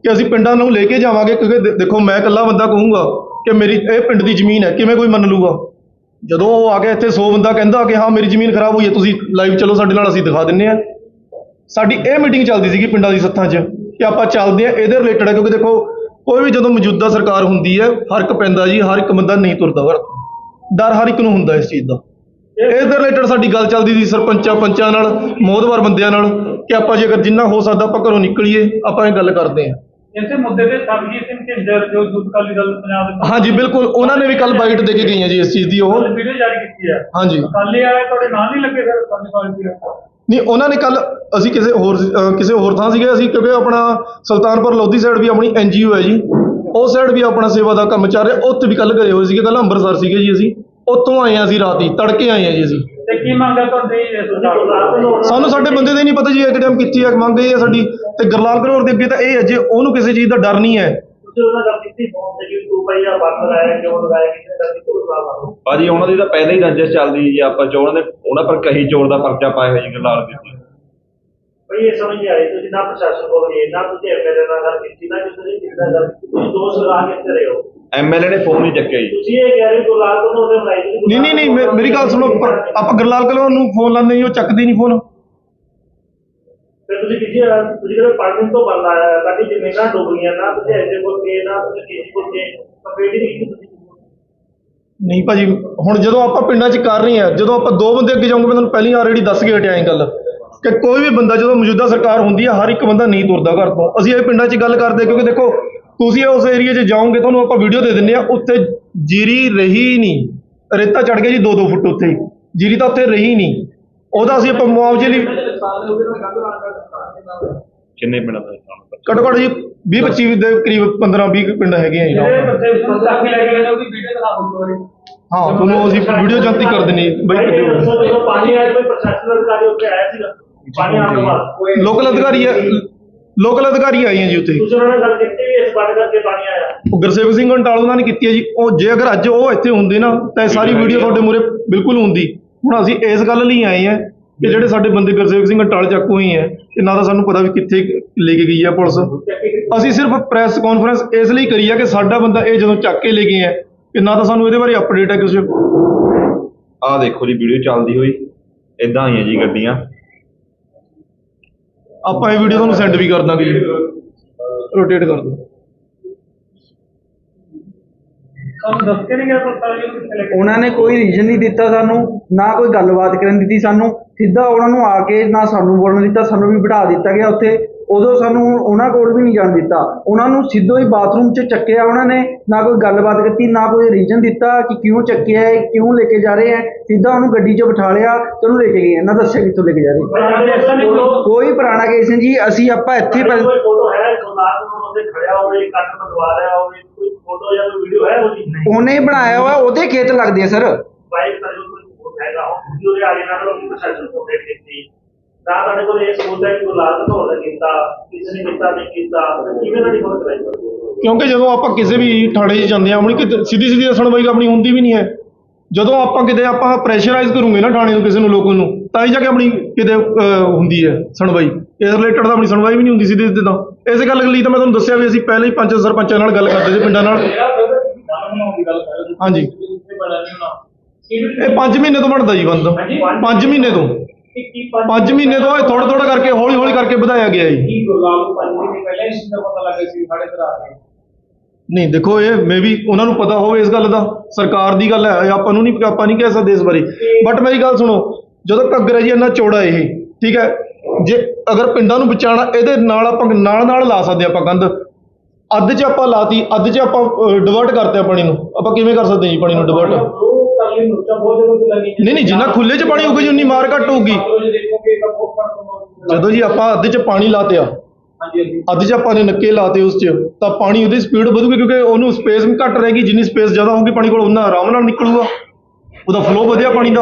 ਕਿ ਅਸੀਂ ਪਿੰਡਾਂ ਨੂੰ ਲੈ ਕੇ ਜਾਵਾਂਗੇ, ਕਿਉਂਕਿ ਦੇਖੋ ਮੈਂ ਇਕੱਲਾ ਬੰਦਾ ਕਹੂੰਗਾ ਕਿ ਮੇਰੀ ਇਹ ਪਿੰਡ ਦੀ ਜ਼ਮੀਨ ਹੈ, ਕਿਵੇਂ ਕੋਈ ਮੰਨ ਲੂਗਾ ਜਦੋਂ ਉਹ ਆ ਕੇ ਇੱਥੇ 100 ਬੰਦਾ ਕਹਿੰਦਾ ਕਿ ਹਾਂ, ਮੇਰੀ ਜ਼ਮੀਨ ਖਰਾਬ ਹੋਈ ਹੈ, ਤੁਸੀਂ ਲਾਈਵ ਚਲੋ, ਸਾਡੇ ਨਾਲ ਅਸੀਂ ਦਿਖਾ ਦਿੰਨੇ ਆ ਸਾਡੀ ਇਹ ਮੀਟਿੰਗ ਚੱਲਦੀ ਸੀਗੀ ਪਿੰਡਾਂ ਦੀ ਸੱਥਾਂ 'ਚ ਕਿ ਆਪਾਂ ਚੱਲਦੇ ਆ ਇਹਦੇ ਰਿਲੇਟਡ ਹੈ, ਕਿਉਂਕਿ ਦੇਖੋ ਕੋਈ ਵੀ ਜਦੋਂ ਮੌਜੂਦਾ ਸਰਕਾਰ ਹੁੰਦੀ ਹੈ ਫ਼ਰਕ ਪੈਂਦਾ ਜੀ, ਹਰ ਇੱਕ ਬੰਦਾ ਨਹੀਂ ਤੁਰਦਾ ਵਰ ਡਰ ਹਰ ਇੱਕ ਨੂੰ ਹੁੰਦਾ ਇਸ ਚੀਜ਼ ਦਾ। ਇਹਦੇ ਰਿਲੇਟਡ ਸਾਡੀ ਗੱਲ ਚੱਲਦੀ ਸੀ ਸਰਪੰਚਾਂ ਪੰਚਾਂ ਨਾਲ ਮੋਹਦਵਾਰ ਬੰਦਿਆਂ ਨਾਲ ਕਿ ਆਪਾਂ ਜੇਕਰ ਜਿੰਨਾ ਹੋ ਸਕਦਾ ਆਪਾਂ ਘਰੋਂ ਨਿਕਲੀਏ ਆਪਾਂ ਇਹ ਗੱਲ ਕਰਦੇ ਹਾਂ। ਇਸੇ ਮੁੱਦੇ ਤੇ ਸਰਬਜੀਤ ਸਿੰਘ ਢਿੰਡਰ ਜੋ ਅਕਾਲੀ ਦਲ ਪੰਜਾਬ ਦੇ ਹਾਂਜੀ ਬਿਲਕੁਲ ਉਹਨਾਂ ਨੇ ਵੀ ਕੱਲ ਬਾਈਟ ਦੇ ਕੇ ਗਈਆਂ ਜੀ ਇਸ ਚੀਜ਼ ਦੀ ਉਹ। ਵੀਡੀਓ ਜਾਰੀ ਕੀਤੀ ਹੈ ਹਾਂਜੀ। ਅਕਾਲੀ ਵਾਲੇ ਤੁਹਾਡੇ ਨਾਲ ਨਹੀਂ ਲੱਗੇ ਫਿਰ ਅਕਾਲੀ ਪਾਰਟੀ ਦੇ। ਨਹੀਂ ਉਹਨਾਂ ਨੇ ਕੱਲ ਅਸੀਂ ਕਿਸੇ ਹੋਰ ਕਿਸੇ ਹੋਰ ਥਾਂ ਸੀਗੇ ਅਸੀਂ ਕਿਉਂਕਿ ਆਪਣਾ ਸੁਲਤਾਨਪੁਰ ਲੋਧੀ ਸਾਈਡ ਵੀ ਆਪਣੀ ਐਨਜੀਓ ਹੈ ਜੀ। ਉਸ ਸਾਈਡ ਵੀ ਆਪਣਾ ਸੇਵਾ ਦਾ ਕੰਮ ਚੱਲ ਰਿਹਾ ਉੱਥੇ ਵੀ ਕੱਲ ਗਏ ਹੋਏ ਸੀਗੇ ਕੱਲ ਅੰਮ੍ਰਿਤਸਰ ਸੀਗੇ ਜੀ ਅਸੀਂ। ਉੱਥੋਂ ਆਏ ਹਾਂ ਅਸੀਂ ਰਾਤ ਤੜਕੇ ਆਏ ਹਾਂ ਜੀ ਅਸੀਂ। ਤੇ ਕੀ ਮੰਗਦਾ ਤੁਹਾਡੀ ਸਾਨੂੰ ਸਾਡੇ ਬੰਦੇ ਦੇ ਨਹੀਂ ਪਤਾ ਜੀ ਇੱਕ ਟਾਈਮ ਕਿੱਥੇ ਆ ਮੰਗ ਇਹ ਹੈ ਸਾਡੀ। ਤੇ ਗਰਲਾਲ ਕਰੋੜ ਦੇ ਅੱਗੇ ਤਾਂ ਇਹ ਹੈ ਜੇ ਉਹਨੂੰ ਕਿਸੇ ਚੀਜ਼ ਦਾ ਡਰ ਨਹੀਂ ਹੈ। ਭਾਜੀ ਉਹਨਾਂ ਦੀ ਤਾਂ ਪਹਿਲਾਂ ਹੀ ਰੰਜਿਸ਼ ਚੱਲਦੀ ਜੀ ਆਪਾਂ ਚੋਰ ਦੇ ਉਹਨਾਂ ਪਰ ਕਹੀ ਚੋਰ ਦਾ ਪਰਚਾ ਪਾਇਆ ਹੋਇਆ ਜੀ ਗਰਲਾਲ ਦੇ ਉੱਤੇ। ਭਾਈ ਇਹ ਸਮਝ ਨਹੀਂ ਆ ਰਹੀ ਤੁਸੀਂ ਨਾ ਪ੍ਰਸ਼ਾਸਨ ਕੋਲ ਗਏ ਨਾ ਤੁਸੀਂ ਐਮਐਲਏ ਨਾਲ ਗੱਲ ਕੀਤੀ ਨਾ ਕਿਸੇ ਨੇ ਕਿਸੇ ਨਾਲ ਗੱਲ ਕੀਤੀ। ਤੁਸੀਂ ਦੋਸ਼ ਲਾ ਕੇ ਇੱਥੇ ਰਹੇ ਹੋ। ਐਮਐਲਏ ਨੇ ਫੋਨ ਨਹੀਂ ਚੱਕਿਆ ਜੀ। ਤੁਸੀਂ ਇਹ ਕਹਿ ਰਹੇ ਹੋ ਗੁਲਾਬ ਤੋਂ ਉਹਦੇ ਬਣਾਈ ਨਹੀਂ ਨਹੀਂ ਨਹੀਂ ਮੇ- ਮੇਰੀ ਗੱਲ ਸੁਣੋ ਪਰ ਆਪਾਂ ਗਰਲਾਲ ਨੂੰ ਫੋਨ ਲਾਉਂਦੇ ਜੀ ਉਹ ਚੱਕਦੇ ਨਹੀਂ ਫੋਨ। ਫਿਰ ਤੁਸੀਂ ਕਿਸੇ ਤੁਸੀਂ ਕਿਹੜੇ ਪਾਰਟੀ ਤੋਂ ਬੰਦ ਆਇਆ ਸਾਡੀ ਜ਼ਮੀਨਾਂ ਡੁੱਬ ਗਈਆਂ ਨਾ ਤੁਸੀਂ ਐਸੇ ਕੋਲ ਗਏ ਨਾ ਤੁਸੀਂ ਕਿਸੇ ਕੋਲ ਗਏ ਕੰਪਲੀਟ ਨਹੀਂ ਕੀਤੀ ਤੁਸੀਂ ਨਹੀਂ ਭਾਜੀ ਹੁਣ ਜਦੋਂ ਆਪਾਂ ਪਿੰਡਾਂ 'ਚ ਕਰ ਰਹੇ ਆ ਜਦੋਂ ਆਪਾਂ ਦੋ ਬੰਦੇ ਅੱਗੇ ਜਾਊਂਗੇ ਮੈਂ ਤੁਹਾਨੂੰ ਪਹਿਲਾਂ ਹੀ ਆਲਰੇਡੀ ਦੱਸ ਕੇ ਹਟਿਆ ਇਹ ਗੱਲ ਕਿ ਕੋਈ ਵੀ ਬੰਦਾ ਜਦੋਂ ਮੌਜੂਦਾ ਸਰਕਾਰ ਹੁੰਦੀ ਆ ਹਰ ਇੱਕ ਬੰਦਾ ਨਹੀਂ ਤੁਰਦਾ ਘਰ ਤੋਂ। ਅਸੀਂ ਇਹ ਪਿੰਡਾਂ 'ਚ ਗੱਲ ਕਰਦੇ ਕਿਉਂਕਿ ਦੇਖੋ ਤੁਸੀਂ ਉਸ ਏਰੀਆ 'ਚ ਜਾਓਗੇ ਤੁਹਾਨੂੰ ਆਪਾਂ ਵੀਡੀਓ ਦੇ ਦਿੰਨੇ ਆ ਉੱਥੇ ਜੀਰੀ ਰਹੀ ਹੀ ਨਹੀਂ। ਰੇਤਾ ਚੜ ਗਿਆ ਜੀ 2-2 ਫੁੱਟ ਉੱਥੇ ਹੀ। ਜੀਰੀ ਤਾਂ ਉੱਥੇ ਰਹੀ ਨਹੀਂ। ਉਹਦਾ ਅਸੀਂ ਆਪਾਂ ਮੁਆਵਜ਼ੇ ਲਈ ਕਿੰਨੇ ਪਿੰਡਾਂ ਦਾ ਨੁਕਸਾਨ ਹੋਇਆ? ਘੱਟੋ ਘੱਟ ਜੀ 20-25 ਦੇ ਕਰੀਬ 15-20 ਪਿੰਡ ਹੈਗੇ ਆ ਜੀ। ਹਾਂ ਤੁਹਾਨੂੰ ਅਸੀਂ ਵੀਡੀਓ ਜਾਂਤੀ ਕਰ ਦਿੰਨੇ ਬਈ ਪਾਣੀ ਆਇਆ ਕੋਈ ਪ੍ਰਸ਼ਾਸਨ ਅਧਿਕਾਰੀ ਉੱਥੇ ਆਇਆ ਸੀਗਾ। ਪਾਣੀ ਆਉਣ ਤੋਂ ਬਾਅਦ। ਲੋਕਲ ਅਧਿਕਾਰੀ ਆ। ਲੋਕਲ ਅਧਿਕਾਰੀ ਆਏ ਆ ਜੀ ਉੱਥੇ। ਤੁਸੀਂ ਉਹਨਾਂ ਨਾਲ ਗੱਲ ਕੀਤੀ ਵੀ ਇਸ ਬਾਰੇ ਕਰਕੇ ਪਾਣੀ ਆਇਆ? ਉਹ ਗੁਰਸੇਵਕ ਸਿੰਘ ਘੰਟਾਲ ਉਹਨਾਂ ਨੇ ਕੀਤੀ ਹੈ ਜੀ। ਉਹ ਜੇ ਅਗਰ ਅੱਜ ਉਹ ਇੱਥੇ ਹੁੰਦੇ ਨਾ ਤਾਂ ਇਹ ਸਾਰੀ ਵੀਡੀਓ ਤੁਹਾਡੇ ਮੂਰੇ ਬਿਲਕੁਲ ਹੁੰਦੀ। ਹੁਣ ਅਸੀਂ ਇਸ ਗੱਲ ਲਈ ਆਏ ਆ ਕਿ ਜਿਹੜੇ ਸਾਡੇ ਬੰਦੇ ਗੁਰਸੇਵਕ ਸਿੰਘ ਘੰਟਾਲ ਚੱਕ ਹੋਏ ਹੈ ਕਿ ਨਾ ਤਾਂ ਸਾਨੂੰ ਪਤਾ ਵੀ ਕਿੱਥੇ ਲੈ ਕੇ ਗਈ ਹੈ ਪੁਲਿਸ। ਅਸੀਂ ਸਿਰਫ ਪ੍ਰੈਸ ਕਾਨਫਰੰਸ ਇਸ ਲਈ ਕਰੀ ਆ ਕਿ ਸਾਡਾ ਬੰਦਾ ਇਹ ਜਦੋਂ ਚੱਕ ਕੇ ਲੈ ਗਏ ਹੈ ਕਿ ਨਾ ਤਾਂ ਸਾਨੂੰ ਇਹਦੇ ਬਾਰੇ ਅਪਡੇਟ ਹੈ ਕੁਝ ਆਹ ਦੇਖੋ ਜੀ ਵੀਡੀਓ ਚੱਲਦੀ ਹੋਈ। ਇਦਾਂ ਆਈਆਂ ਜੀ ਗੱਡੀਆਂ। ਆਪਾਂ ਇਹ ਵੀਡੀਓ ਤੁਹਾਨੂੰ ਸੈਂਡ ਵੀ ਕਰ ਦਾਂਗੇ ਜੀ। ਰੋਟੇਟ ਕਰ ਦਿਓ। ਤੁਹਾਨੂੰ ਦੱਸ ਕੇ ਨਹੀਂ ਗਿਆ ਪਤਾ ਜੀ ਕਿੱਥੇ ਲੈ ਕੇ ਉਹਨਾਂ ਨੇ ਕੋਈ ਰੀਜ਼ਨ ਨਹੀਂ ਦਿੱਤਾ ਸਾਨੂੰ ਨਾ ਕੋਈ ਗੱਲਬਾਤ ਕਰਨ ਦਿੱਤੀ ਸਾਨੂੰ। ਸਿੱਧਾ ਉਹਨਾਂ ਨੂੰ ਆ ਕੇ ਨਾ ਸਾਨੂੰ ਬੋਲਣ ਦਿੱਤਾ ਸਾਨੂੰ ਵੀ ਬਿਠਾ ਦਿੱਤਾ ਗਿਆ ਉੱਥੇ। ਉਦੋਂ ਸਾਨੂੰ ਉਹਨਾਂ ਕੋਲ ਵੀ ਨਹੀਂ ਜਾਣ ਦਿੱਤਾ। ਉਹਨਾਂ ਨੂੰ ਸਿੱਧੋ ਹੀ ਬਾਥਰੂਮ 'ਚ ਚੱਕਿਆ ਉਹਨਾਂ ਨੇ ਨਾ ਕੋਈ ਗੱਲਬਾਤ ਕੀਤੀ ਨਾ ਕੋਈ ਰੀਜ਼ਨ ਦਿੱਤਾ ਕਿ ਕਿਉਂ ਚੱਕਿਆ ਹੈ ਕਿਉਂ ਲੈ ਕੇ ਜਾ ਰਹੇ ਹੈ। ਸਿੱਧਾ ਉਹਨੂੰ ਗੱਡੀ 'ਚ ਬਿਠਾ ਲਿਆ ਤੇ ਉਹਨੂੰ ਲੈ ਕੇ ਗਏ। ਨਾ ਦੱਸਿਆ ਕਿੱਥੋਂ ਲੈ ਕੇ ਜਾ ਰਹੇ। ਕੋਈ ਪੁਰਾਣਾ ਕੇਸ ਨਹੀਂ ਜੀ। ਅਸੀਂ ਆਪਾਂ ਇੱਥੇ ਪਹਿ- ਕੋਈ ਫੋਟੋ ਹੈ ਗੁਰਦਾਸ ਨੂੰ ਉਹਦੇ ਖੜਿਆ ਹੋਵੇ ਕੱਟ ਮੰਗਵਾ ਰਿਹਾ ਹੋਵੇ ਕੋਈ ਫੋਟੋ ਜਾਂ ਕੋਈ ਵੀਡੀਓ ਹੈ ਉਹਦੀ? ਉਹਨੇ ਬਣਾਇਆ ਹੋਇਆ ਉਹਦੇ ਖੇਤ ਲੱਗਦੇ ਆ ਸਰ। ਬਾਈਕ ਦਾ ਜੋ ਕੋਈ ਹੈਗਾ। ਉਹ ਵੀਡੀਓ ਦੇ ਆਲੇ ਨਾਲ ਉਹ ਪ੍ਰਸ਼ਾਸਨ ਤੋਂ ਦੇ ਦਿੱਤੀ ਤਾਂ ਤੁਹਾਡੇ ਕੋਲ ਇਹ ਸਬੂਤ ਹੈ ਕਿ ਗੁਰਦਾਸ ਨੂੰ ਉਹਨੇ ਕੀਤਾ ਕਿਸੇ ਨੇ ਕੀਤਾ ਨਹੀਂ ਕੀਤਾ ਕਿਵੇਂ ਨਹੀਂ ਹੋ ਕਰਾਈ ਕਿਉਂਕਿ ਜਦੋਂ ਆਪਾਂ ਕਿਸੇ ਵੀ ਥਾਣੇ 'ਚ ਜਾਂਦੇ ਆ ਆਪਣੀ ਕਿਤੇ ਸਿੱਧੀ ਸਿੱਧੀ ਸੁਣਵਾਈ ਆਪਣੀ ਹੁੰਦੀ ਵੀ ਨਹੀਂ ਹੈ। ਜਦੋਂ ਆਪਾਂ ਕਿਤੇ ਆਪਾਂ ਪ੍ਰੈਸ਼ਰਾਈਜ਼ ਕਰੂਗੇ ਨਾ ਥਾਣੇ ਨੂੰ ਕਿਸੇ ਨੂੰ ਲੋਕਲ ਨੂੰ ਤਾਂ ਹੀ ਜਾ ਕੇ ਆਪਣੀ ਕਿਤੇ ਹੁੰਦੀ ਹੈ ਸੁਣਵਾਈ। ਇਸ ਰਿਲੇਟਡ ਤਾਂ ਆਪਣੀ ਸੁਣਵਾਈ ਵੀ ਨਹੀਂ ਹੁੰਦੀ ਸਿੱਧੀ ਸਿੱਧੀ ਤਾਂ। ਇਸੇ ਗੱਲ ਲਈ ਤਾਂ ਮੈਂ ਤੁਹਾਨੂੰ ਦੱਸਿਆ ਵੀ ਅਸੀਂ ਪਹਿਲੇ ਹੀ ਪੰਚ ਸਰਪੰਚਾਂ ਨਾਲ ਗੱਲ ਕਰਦੇ ਸੀ ਪਿੰਡਾਂ ਨਾਲ। ਹਾਂਜੀ। ਇਹ 5 ਮਹੀਨੇ ਤੋਂ ਬਣਦਾ ਜੀ ਬੰਦ। 5 ਮਹੀਨੇ ਤੋਂ। 5 ਮਹੀਨੇ ਤੋਂ ਇਹ ਥੋੜਾ ਥੋੜਾ ਕਰਕੇ ਹੌਲੀ ਹੌਲੀ ਕਰਕੇ ਵਧਾਇਆ ਗਿਆ ਜੀ। ਨਹੀਂ ਦੇਖੋ ਇਹ ਮੇ ਵੀ ਉਹਨਾਂ ਨੂੰ ਪਤਾ ਹੋਵੇ ਇਸ ਗੱਲ ਦਾ। ਸਰਕਾਰ ਦੀ ਗੱਲ ਹੈ ਆਪਾਂ ਨੂੰ ਨਹੀਂ ਆਪਾਂ ਨਹੀਂ ਕਹਿ ਸਕਦੇ ਇਸ ਬਾਰੇ। ਬਟ ਮੇਰੀ ਗੱਲ ਸੁਣੋ ਜਦੋਂ ਘੱਗਰ ਹੈ ਜੀ ਇੰਨਾ ਚੌੜਾ ਇਹ ਠੀਕ ਹੈ? ਜੇ ਅਗਰ ਪਿੰਡਾਂ ਨੂੰ ਬਚਾਉਣਾ ਇਹਦੇ ਨਾਲ ਆਪਾਂ ਨਾਲ ਨਾਲ ਲਾ ਸਕਦੇ ਆਪਾਂ ਕੰਧ ਅੱਧ 'ਚ ਆਪਾਂ ਲਾਤੀ ਅੱਧ 'ਚ ਆਪਾਂ ਡਿਵਰਟ ਕਰਤੇ ਪਾਣੀ ਨੂੰ। ਆਪਾਂ ਕਿਵੇਂ ਕਰ ਸਕਦੇ ਜੀ ਪਾਣੀ ਨੂੰ ਡਿਵਰਟ ਨਹੀਂ ਨਹੀਂ ਜਿੰਨਾ ਖੁੱਲੇ 'ਚ ਪਾਣੀ ਹੋਊਗਾ ਜੀ ਉਨੀ ਮਾਰ ਘੱਟ ਹੋਊਗੀ। ਜਦੋਂ ਜੀ ਆਪਾਂ ਅੱਧ 'ਚ ਪਾਣੀ ਲਾਤੇ ਆ ਅੱਧ 'ਚ ਆਪਾਂ ਨੇ ਨੱਕੇ ਲਾਤੇ ਉਸ 'ਚ ਤਾਂ ਪਾਣੀ ਉਹਦੀ ਸਪੀਡ ਵਧੂਗੀ ਕਿਉਂਕਿ ਉਹਨੂੰ ਸਪੇਸ ਵੀ ਘੱਟ ਰਹੇਗੀ ਜਿੰਨੀ ਸਪੇਸ ਜ਼ਿਆਦਾ ਹੋਊਗੀ ਪਾਣੀ ਕੋਲ ਉਹਨਾਂ ਆਰਾਮ ਨਾਲ ਨਿਕਲੂਗਾ। ਉਹਦਾ ਫਲੋ ਵਧਿਆ ਪਾਣੀ ਦਾ।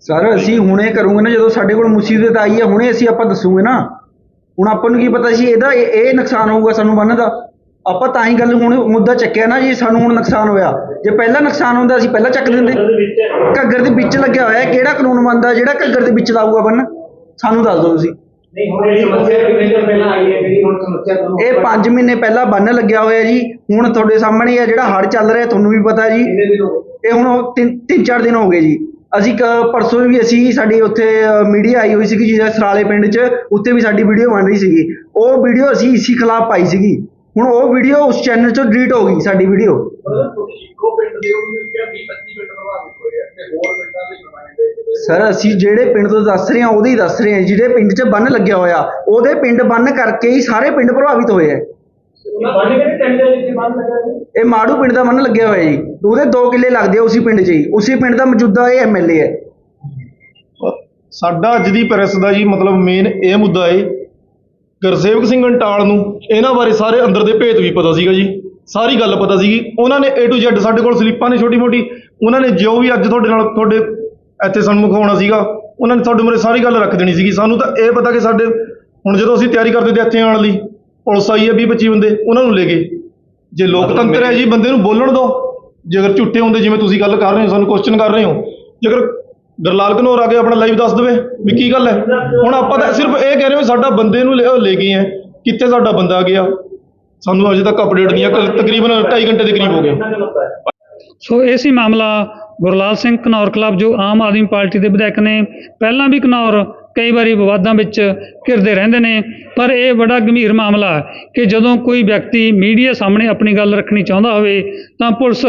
ਸਰ ਅਸੀਂ ਹੁਣੇ ਕਰੂਗੇ ਨਾ ਜਦੋਂ ਸਾਡੇ ਕੋਲ ਮੁਸੀਬਤ ਆਈ ਹੈ ਹੁਣੇ ਅਸੀਂ ਆਪਾਂ ਦੱਸੂਗੇ ਨਾ। ਹੁਣ ਆਪਾਂ ਨੂੰ ਕੀ ਪਤਾ ਸੀ ਇਹਦਾ ਇਹ ਇਹ ਨੁਕਸਾਨ ਹੋਊਗਾ ਸਾਨੂੰ ਬੰਨ ਦਾ? ਆਪਾਂ ਤਾਂ ਹੀ ਗੱਲ ਹੁਣ ਮੁੱਦਾ ਚੱਕਿਆ ਨਾ ਜੀ ਸਾਨੂੰ ਹੁਣ ਨੁਕਸਾਨ ਹੋਇਆ। ਜੇ ਪਹਿਲਾਂ ਨੁਕਸਾਨ ਹੁੰਦਾ ਅਸੀਂ ਪਹਿਲਾਂ ਚੱਕ ਦਿੰਦੇ ਘੱਗਰ ਦੇ ਵਿੱਚ ਲੱਗਿਆ ਹੋਇਆ ਹੈ, ਕਿਹੜਾ ਕਾਨੂੰਨ ਮੰਨਦਾ ਜਿਹੜਾ ਘੱਗਰ ਦੇ ਵਿੱਚ ਲਾਊਗਾ ਬੰਨ ਸਾਨੂੰ ਦੱਸ ਦਿਓ ਤੁਸੀਂ। ਨਹੀਂ ਹੁਣ ਇਹ ਸਮੱਸਿਆ ਕਿੰਨੇ ਦਿਨ ਪਹਿਲਾਂ ਆਈ ਹੈ ਜਿਹੜੀ ਹੁਣ ਸਮੱਸਿਆ ਤੁਹਾਨੂੰ ਇਹ 5 ਮਹੀਨੇ ਪਹਿਲਾਂ ਬੰਨ ਲੱਗਿਆ ਹੋਇਆ ਜੀ। ਹੁਣ ਤੁਹਾਡੇ ਸਾਹਮਣੇ ਹੈ ਜਿਹੜਾ ਹੜ੍ਹ ਚੱਲ ਰਿਹਾ ਤੁਹਾਨੂੰ ਵੀ ਪਤਾ ਜੀ। ਇਹ ਹੁਣ ਉਹ ਤਿੰਨ ਤਿੰਨ ਚਾਰ ਦਿਨ ਹੋ ਗਏ ਜੀ। ਅਸੀਂ ਕ- ਪਰਸੋਂ ਵੀ ਅਸੀਂ ਸਾਡੀ ਉੱਥੇ ਮੀਡੀਆ ਆਈ ਹੋਈ ਸੀਗੀ ਜਿਹੜਾ ਸਰਾਲੇ ਪਿੰਡ 'ਚ, ਉੱਥੇ ਵੀ ਸਾਡੀ ਵੀਡੀਓ ਬਣ ਰਹੀ ਸੀਗੀ। ਉਹ ਵੀਡੀਓ ਅਸੀਂ ਇਸੀ ਖਿਲਾਫ ਪਾਈ ਸੀਗੀ। ਹੁਣ ਉਹ ਵੀਡੀਓ ਉਸ ਚੈਨਲ 'ਚੋਂ ਡਿਲੀਟ ਹੋ ਗਈ ਸਾਡੀ ਵੀਡੀਓ ਸਰ ਅਸੀਂ ਜਿਹੜੇ ਪਿੰਡ ਤੋਂ ਦੱਸ ਰਹੇ ਹਾਂ, ਉਹਦੇ ਹੀ ਦੱਸ ਰਹੇ ਹਾਂ। ਜਿਹੜੇ ਪਿੰਡ 'ਚ ਬੰਨ ਲੱਗਿਆ ਹੋਇਆ, ਉਹਦੇ ਪਿੰਡ ਬੰਨ ਕਰਕੇ ਹੀ ਸਾਰੇ ਪਿੰਡ ਪ੍ਰਭਾਵਿਤ ਹੋਏ ਆ ਇਹ ਮਾੜੂ ਪਿੰਡ ਦਾ ਬੰਨ ਲੱਗਿਆ ਹੋਇਆ ਜੀ। ਉਹਦੇ 2 ਕਿੱਲੇ ਲੱਗਦੇ ਆ ਉਸੇ ਪਿੰਡ 'ਚ ਹੀ। ਉਸੇ ਪਿੰਡ ਦਾ ਮੌਜੂਦਾ ਇਹ ਐਮਐਲਏ ਹੈ। ਸਾਡਾ ਅੱਜ ਦੀ ਪ੍ਰੈਸ ਦਾ ਜੀ ਮਤਲਬ ਮੇਨ ਇਹ ਮੁੱਦਾ ਏ ਗੁਰਸੇਵਕ ਸਿੰਘ ਅੰਟਾਲ ਨੂੰ ਇਹਨਾਂ ਬਾਰੇ ਸਾਰੇ ਅੰਦਰ ਦੇ ਭੇਤ ਵੀ ਪਤਾ ਸੀਗਾ ਜੀ। ਸਾਰੀ ਗੱਲ ਪਤਾ ਸੀਗੀ। ਉਹਨਾਂ ਨੇ A to Z ਸਾਡੇ ਕੋਲ ਸਲਿੱਪਾਂ ਨੇ ਛੋਟੀ ਮੋਟੀ ਉਹਨਾਂ ਨੇ ਜੋ ਵੀ ਅੱਜ ਤੁਹਾਡੇ ਨਾਲ ਤੁਹਾਡੇ ਇੱਥੇ ਸਨਮੁਖ ਹੋਣਾ ਸੀਗਾ ਉਹਨਾਂ ਨੇ ਤੁਹਾਡੇ ਮੂਹਰੇ ਸਾਰੀ ਗੱਲ ਰੱਖ ਦੇਣੀ ਸੀਗੀ। ਸਾਨੂੰ ਤਾਂ ਇਹ ਪਤਾ ਕਿ ਸਾਡੇ ਹੁਣ ਜਦੋਂ ਅਸੀਂ ਤਿਆਰੀ ਕਰਦੇ ਤੇ ਇੱਥੇ ਆਉਣ ਲਈ ਪੁਲਿਸ ਆਈ ਹੈ 20 25 ਬੰਦੇ, ਉਹਨਾਂ ਨੂੰ ਲੈ ਗਏ ਜੇ ਲੋਕਤੰਤਰ ਹੈ ਜੀ, ਬੰਦੇ ਨੂੰ ਬੋਲਣ ਦਿਓ ਜੇ ਅਗਰ ਹੁੰਦੇ, ਜਿਵੇਂ ਤੁਸੀਂ ਗੱਲ ਕਰ ਰਹੇ ਹੋ, ਸਾਨੂੰ ਕੁਐਸਚਨ ਕਰ ਰਹੇ ਹੋ। ਜੇਕਰ ਗਰਲਾਲ ਘਨੌਰ ਆ ਕੇ ਆਪਣਾ ਲਾਈਵ ਦੱਸ ਦੇਵੇ ਵੀ ਕੀ ਗੱਲ ਹੈ। ਹੁਣ ਆਪਾਂ ਤਾਂ ਸਿਰਫ ਇਹ ਕਹਿ ਰਹੇ ਹਾਂ ਵੀ ਸਾਡਾ ਬੰਦੇ ਨੂੰ ਲੈ ਉਹ ਗਏ ਹੈ। ਕਿੱਥੇ ਸਾਡਾ ਬੰਦਾ ਗਿਆ? ਸਾਨੂੰ ਅਜੇ ਤੱਕ ਅਪਡੇਟ ਨਹੀਂ ਹੈ ਤਕਰੀਬਨ 2.5 ਘੰਟੇ ਦੇ ਕਰੀਬ ਹੋ ਗਏ। ਸੋ ਇਹ ਸੀ ਮਾਮਲਾ ਗੁਰਲਾਲ ਸਿੰਘ ਘਨੌਰ ਕਲੱਬ ਜੋ ਆਮ ਆਦਮੀ ਪਾਰਟੀ ਦੇ ਵਿਧਾਇਕ ਨੇ। ਪਹਿਲਾਂ ਵੀ ਘਨੌਰ ਕਈ ਵਾਰੀ ਵਿਵਾਦਾਂ ਵਿੱਚ ਘਿਰਦੇ ਰਹਿੰਦੇ ਨੇ, ਪਰ ਇਹ ਬੜਾ ਗੰਭੀਰ ਮਾਮਲਾ ਕਿ ਜਦੋਂ ਕੋਈ ਵਿਅਕਤੀ ਮੀਡੀਆ ਸਾਹਮਣੇ ਆਪਣੀ ਗੱਲ ਰੱਖਣੀ ਚਾਹੁੰਦਾ ਹੋਵੇ, ਤਾਂ ਪੁਲਿਸ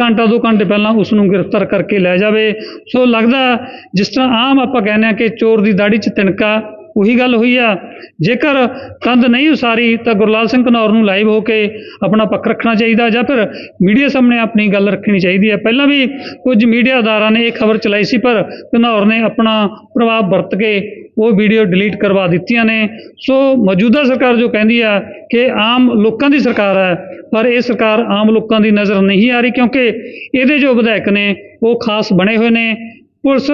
ਘੰਟਾ ਦੋ ਘੰਟੇ ਪਹਿਲਾਂ ਉਸ ਨੂੰ ਗ੍ਰਿਫਤਾਰ ਕਰਕੇ ਲੈ ਜਾਵੇ। ਸੋ ਲੱਗਦਾ ਜਿਸ ਤਰ੍ਹਾਂ ਆਮ ਆਪਾਂ ਕਹਿੰਦੇ ਆ ਕਿ ਚੋਰ ਦੀ ਦਾੜੀ 'ਚ ਤਿਣਕਾ ਉਹੀ ਗੱਲ ਹੋਈ ਆ। ਜੇਕਰ ਕੰਧ ਨਹੀਂ ਉਸਾਰੀ, ਤਾਂ ਗੁਰਲਾਲ ਸਿੰਘ ਘਨੌਰ ਨੂੰ ਲਾਈਵ ਹੋ ਕੇ ਆਪਣਾ ਪੱਖ ਰੱਖਣਾ ਚਾਹੀਦਾ ਜਾਂ ਫਿਰ ਮੀਡੀਆ ਸਾਹਮਣੇ ਆਪਣੀ ਗੱਲ ਰੱਖਣੀ ਚਾਹੀਦੀ ਹੈ ਪਹਿਲਾਂ ਵੀ ਕੁਝ ਮੀਡੀਆ ਅਦਾਰਾਂ ਨੇ ਇਹ ਖਬਰ ਚਲਾਈ ਸੀ, ਪਰ ਘਨੌਰ ਨੇ ਆਪਣਾ ਪ੍ਰਭਾਵ ਵਰਤ ਕੇ ਉਹ ਵੀਡੀਓ ਡਿਲੀਟ ਕਰਵਾ ਦਿੱਤੀਆਂ ਨੇ। ਸੋ ਮੌਜੂਦਾ ਸਰਕਾਰ ਜੋ ਕਹਿੰਦੀ ਆ ਕਿ ਆਮ ਲੋਕਾਂ ਦੀ ਸਰਕਾਰ ਹੈ ਪਰ ਇਹ ਸਰਕਾਰ ਆਮ ਲੋਕਾਂ ਦੀ ਨਜ਼ਰ ਨਹੀਂ ਆ ਰਹੀ ਕਿਉਂਕਿ ਇਹਦੇ ਜੋ ਵਿਧਾਇਕ ਨੇ, ਉਹ ਖਾਸ ਬਣੇ ਹੋਏ ਨੇ। ਪੁਲਿਸ,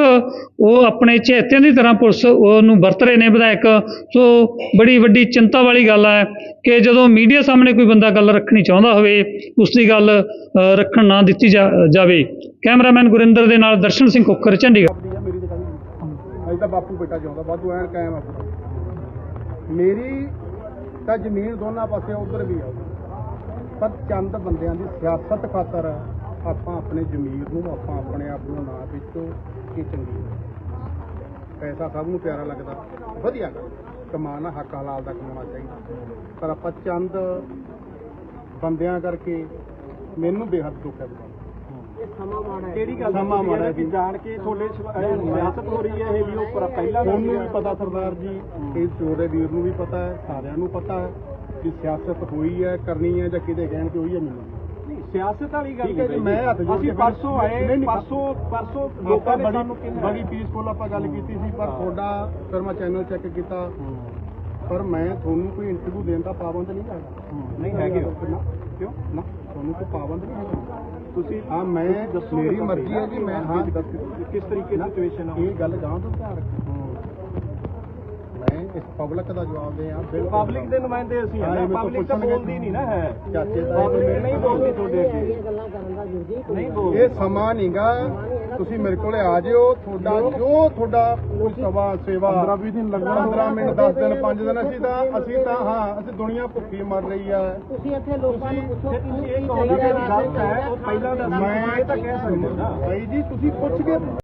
ਉਹ ਆਪਣੇ ਚਹਤਿਆਂ ਦੀ ਤਰ੍ਹਾਂ ਪੁਲਿਸ ਉਹਨੂੰ ਵਰਤ ਰਹੇ ਨੇ ਵਿਧਾਇਕ। ਸੋ ਬੜੀ ਵੱਡੀ ਚਿੰਤਾ ਵਾਲੀ ਗੱਲ ਹੈ ਕਿ ਜਦੋਂ ਮੀਡੀਆ ਸਾਹਮਣੇ ਕੋਈ ਬੰਦਾ ਗੱਲ ਰੱਖਣੀ ਚਾਹੁੰਦਾ ਹੋਵੇ ਉਸ ਦੀ ਗੱਲ ਰੱਖਣ ਨਾ ਦਿੱਤੀ ਜਾ- ਜਾਵੇ। ਕੈਮਰਾਮੈਨ ਗੁਰਿੰਦਰ ਦੇ ਨਾਲ ਦਰਸ਼ਨ ਸਿੰਘ ਖੋਖਰ, ਚੰਡੀਗੜ੍ਹ। ਮੇਰੀ ਅਜੇ ਤਾਂ ਬਾਪੂ ਬੇਟਾ ਜਿਉਂਦਾ, ਵਾਧੂ ਐਨ ਕਾਇਮ ਆਪਣਾ। ਮੇਰੀ ਤਾਂ ਜ਼ਮੀਨ ਦੋਨਾਂ ਪਾਸੇ ਉਧਰ ਵੀ ਆ। ਪਰ ਚੰਦ ਬੰਦਿਆਂ ਦੀ ਸਿਆਸਤ ਖਾਤਰ ਆਪਾਂ ਆਪਣੇ ਜ਼ਮੀਰ ਨੂੰ ਆਪਾਂ ਆਪਣੇ ਆਪ ਨੂੰ ਨਾ ਵੇਚੋ ਇਹ ਚੰਗੀ। ਪੈਸਾ ਸਭ ਨੂੰ ਪਿਆਰਾ ਲੱਗਦਾ। ਵਧੀਆ ਗੱਲ। ਕਮਾਣਾ ਹੱਕ ਹਲਾਲ ਦਾ ਕਮਾਉਣਾ ਚਾਹੀਦਾ। ਪਰ ਆਪਾਂ ਚੰਦ ਬੰਦਿਆਂ ਕਰਕੇ ਮੈਨੂੰ ਬੇਹੱਦ ਦੁੱਖ ਹੈ। ਕਿਹੜੀ ਗੱਲ ਸਮਾਂ ਮਾੜਾ ਜੀ। ਜਾਣ ਕੇ ਤੁਹਾਡੇ ਸਿਆਸਤ ਹੋ ਰਹੀ ਹੈ ਇਹ ਵੀ ਉਹ ਪਹਿਲਾਂ ਉਹਨੂੰ ਵੀ ਪਤਾ ਸਰਦਾਰ ਜੀ ਇਹ ਚੋਰੇ ਵੀਰ ਨੂੰ ਵੀ ਪਤਾ ਹੈ ਸਾਰਿਆਂ ਨੂੰ ਪਤਾ ਹੈ ਕਿ ਸਿਆਸਤ ਹੋਈ ਹੈ ਕਰਨੀ ਹੈ ਜਾਂ ਕਿਤੇ ਕਹਿਣ ਤੇ ਹੋਈ ਹੈ ਮੈਨੂੰ ਸਿਆਸਤ ਵਾਲੀ ਗੱਲ ਠੀਕ ਹੈ ਜੀ ਮੈਂ ਹੱਥ ਜੋੜ ਕੇ ਪਰਸੋਂ ਆਏ ਪਰਸੋਂ ਪਰਸੋਂ ਲੋਕਾਂ ਨੇ ਸਾਨੂੰ ਬੜੀ ਪੀਸਫੁਲ ਆਪਾਂ ਗੱਲ ਕੀਤੀ ਸੀ ਪਰ ਤੁਹਾਡਾ ਫਿਰ ਮੈਂ ਚੈਨਲ ਚੈੱਕ ਕੀਤਾ। ਪਰ ਮੈਂ ਤੁਹਾਨੂੰ ਕੋਈ ਇੰਟਰਵਿਊ ਦੇਣ ਦਾ ਪਾਬੰਦ ਨਹੀਂ ਹੈਗਾ ਨਹੀਂ ਹੈਗੇ ਕਿਉਂ? ਨਾ ਤੁਹਾਨੂੰ ਕੋਈ ਪਾਬੰਦ ਨਹੀਂ ਹੈਗਾ। ਤੁਸੀਂ ਹਾਂ ਮੈਂ ਮੇਰੀ ਮਰਜ਼ੀ ਹੈ ਜੀ ਮੈਂ ਹਾਂ ਕਿਸ ਤਰੀਕੇ ਦੀ ਸਿਚੁਏਸ਼ਨ ਆ? ਇਹ ਗੱਲ ਗਾਂ ਤੋਂ ਧਿਆਨ ਰੱਖੋ ਇਸ ਪਬਲਿਕ ਦਾ ਜਵਾਬ ਦੇ ਆ ਪਬਲਿਕ ਦੇ ਨੁਮਾਇੰਦੇ ਅਸੀਂ ਹਾਂ, ਪਬਲਿਕ ਤਾਂ। ਬੋਲਦੀ ਨਹੀਂ ਨਾ ਹੈ। ਚਾਚੇ ਦਾ ਪਬਲਿਕ ਨਹੀਂ ਬੋਲਦੀ ਤੁਹਾਡੇ ਅੱਗੇ। ਨਹੀਂ ਬੋਲਦੀ। ਇਹ ਸਮਾਂ ਨਹੀਂਗਾ ਤੁਸੀਂ ਮੇਰੇ ਕੋਲੇ ਆ ਜਿਓ। ਤੁਹਾਡਾ ਜੋ ਤੁਹਾਡਾ ਕੋਈ ਸਵਾ ਸੇਵਾ 15 20 ਦਿਨ ਲੱਗਣਾ। 15 ਮਿੰਟ 10 ਦਿਨ 5 ਦਿਨ ਅਸੀਂ ਤਾਂ ਅਸੀਂ ਤਾਂ ਹਾਂ ਅਸੀਂ ਦੁਨੀਆ ਭੁੱਖੀ ਮਰ ਰਹੀ ਆ। ਤੁਸੀਂ ਇੱਥੇ ਲੋਕਾਂ ਨੂੰ ਪੁੱਛੋ ਕਿ ਇਹ ਕਹੋਗੇ ਕਿ ਗਲਤ ਹੈ ਉਹ ਪਹਿਲਾਂ ਦਾ ਮੈਂ ਇਹ ਤਾਂ ਕਹਿ ਸਕਦੇ ਨਾ। ਭਾਈ ਜੀ ਤੁਸੀਂ ਪੁੱਛ ਕੇ